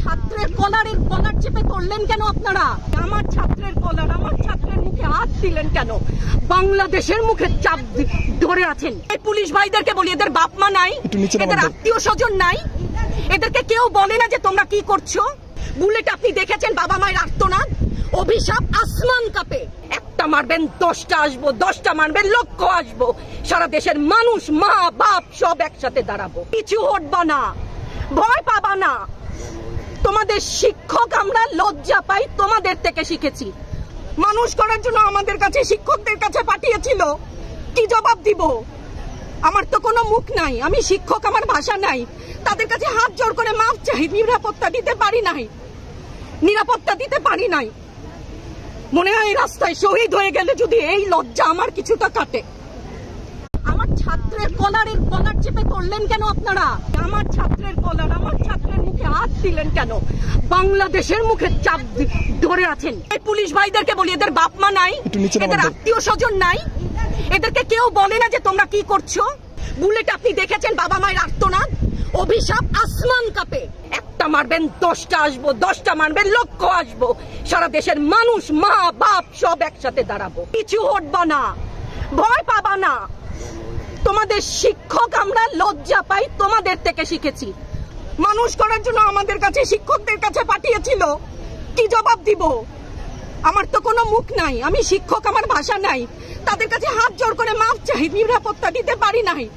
ছাত্রের কলারের কলার চেপে ধরলেন কেন আপনারা? আমার ছাত্রের কলার আমার ছাত্রের মুখে হাত দিলেন কেন? বাংলাদেশের মুখে চাপ ধরে আছেন। এই পুলিশ ভাইদেরকে বলি এদের বাপ মা নাই এদের আত্মীয় স্বজন নাই। এদেরকে কেউ বলে না যে তোমরা কি করছ। বুলেট আপনি দেখেছেন বাবা মায়ের আর্তনাদ? অভিশাপ আসমান কাপে। একটা মারবেন দশটা আসব দশটা মারবেন লক্ষ আসব। সারা দেশের মানুষ মা বাপ সব একসাথে দাঁড়াবো। কিছু হটবা না ভয় পাবা না। তোমাদের শিক্ষক আমরা লজ্জা পাই, তোমাদের থেকে শিখেছি। মানুষ করার জন্য আমাদের কাছে শিক্ষকদের কাছে পাঠিয়েছিল। কি জবাব দিব? আমার তো কোনো মুখ নাই, আমি শিক্ষক, আমার ভাষা নাই। তাদের কাছে হাত জোর করে মাপ চাই, নিরাপত্তা দিতে পারি নাই। নিরাপত্তা দিতে পারি নাই। মনে হয় রাস্তায় শহীদ হয়ে গেলে যদি এই লজ্জা আমার কিছুটা কাটে। আমার ছাত্রের কলারের কলার চেপে ধরলেন কেন আপনারা? আমার ছাত্রের কলার হাত দিলেন কেন? বাংলাদেশের মুখে চাপ ধরে আছেন। এই পুলিশ ভাইদেরকে বলি এদের বাপ মা নাই এদের আত্মীয় স্বজন নাই। এদেরকে কেউ বলে না যে তোমরা কি করছ। বুলেট আপনি দেখেছেন বাবা মায়ের আর্তনাদ? অভিশাপ আসমান কাপে। একটা মারবেন দশটা আসব দশটা মারবেন লক্ষ আসব। সারা দেশের মানুষ মা বাপ সব একসাথে দাঁড়াবো। কিছু হটবা না ভয় পাবা না। তোমাদের শিক্ষক আমরা লজ্জা পাই তোমাদের থেকে শিখেছি। মানুষ করার জন্য আমাদের কাছে, শিক্ষকদের কাছে পাঠিয়েছিল। কি জবাব দিব? আমার তো কোনো মুখ নাই। আমি শিক্ষক, আমার ভাষা নাই। তাদের কাছে হাত জোর করে মাফ চাই। নিরাপত্তা দিতে পারি নাই।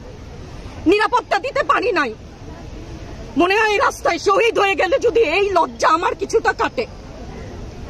নিরাপত্তা দিতে পারি নাই। মনে হয় রাস্তায় শহীদ হয়ে গেলে যদি এই লজ্জা আমার কিছুটা কাটে।